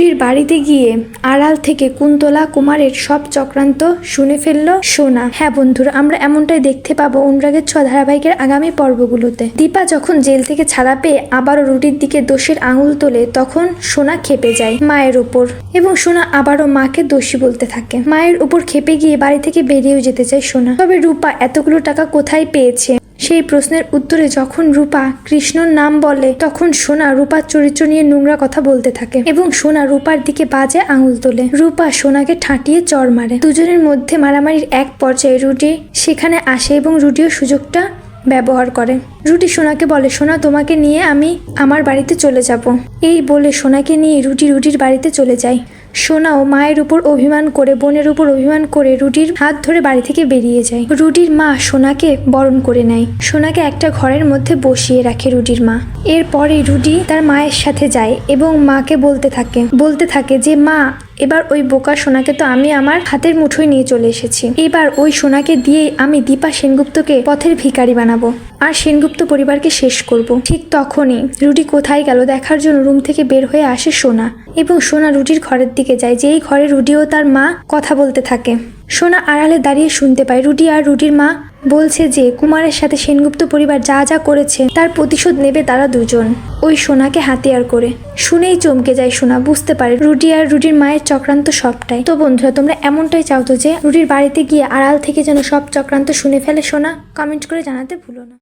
রুডির বাড়িতে গিয়ে আড়াল থেকে কুন্তলা কুমারের সব চক্রান্ত শুনে ফেলল সোনা। হ্যাঁ বন্ধুরা, আমরা এমনটাই দেখতে পাবো অনুরাগের ছ ধারাবাহিকের আগামী পর্বগুলোতে। দীপা যখন জেল থেকে ছাড়া পেয়ে আবারও রুটির দিকে দোষের আঙুল তোলে, তখন সোনা খেপে যায় মায়ের উপর এবং সোনা আবারও মাকে দোষী বলতে থাকে। মায়ের উপর খেপে গিয়ে বাড়ি থেকে বেরিয়েও যেতে চায় সোনা। তবে রূপা, এতগুলো টাকা কোথায় পেয়েছে? সেই প্রশ্নের উত্তরে যখন রূপা কৃষ্ণর নাম বলে, তখন সোনা রূপার চরিত্র নিয়ে নোংরা কথা বলতে থাকে এবং সোনা রূপার দিকে বাজে আঙুল তোলে। রূপা সোনাকে ঠাঁটিয়ে চর মারে। দুজনের মধ্যে মারামারির এক পর্যায়ে রুটি সেখানে আসে এবং রুটিও সুযোগটা ব্যবহার করে। রুটি সোনাকে বলে, সোনা, তোমাকে নিয়ে আমি আমার বাড়িতে চলে যাব। এই বলে সোনাকে নিয়ে রুটি রুটির বাড়িতে চলে যায়। সোনাও মায়ের উপর অভিমান করে, বোনের উপর অভিমান করে রুটির হাত ধরে বাড়ি থেকে বেরিয়ে যায়। রুটির মা সোনাকে বরণ করে নেয়। সোনাকে একটা ঘরের মধ্যে বসিয়ে রাখে রুটির মা। এরপরে রুটি তার মায়ের সাথে যায় এবং মাকে বলতে থাকে বলতে থাকে যে, মা এবার ওই বোকা সোনাকে তো আমি আমার হাতের মুঠোয় নিয়ে চলে এসেছি। এবার ওই সোনাকে দিয়েই আমি দীপা সেনগুপ্তকে পথের ভিখারি বানাবো আর সেনগুপ্ত পরিবারকে শেষ করব। ঠিক তখনই রুটি কোথায় গেল দেখার জন্য রুম থেকে বের হয়ে আসে সোনা এবং সোনা রুটির ঘরের দিকে যায়। যেই ঘরে রুটি ও তার মা কথা বলতে থাকে। সোনা আড়ালে দাঁড়িয়ে শুনতে পায়। রুটি আর রুটির মা বলছে যে, কুমারের সাথে সেনগুপ্ত পরিবার যা যা করেছে, তার প্রতিশোধ নেবে তারা দুজন। ওই সোনাকে হাতিয়ার করে। শুনেই চমকে যায় সোনা, বুঝতে পারে রুটি আর রুটির মায়ের চক্রান্ত সবটাই। তো বন্ধুরা, তোমরা এমনটাই চাও তো যে রুটির বাড়িতে গিয়ে আড়াল থেকে যেন সব চক্রান্ত শুনে ফেলে সোনা? কমেন্ট করে জানাতে ভুলো না।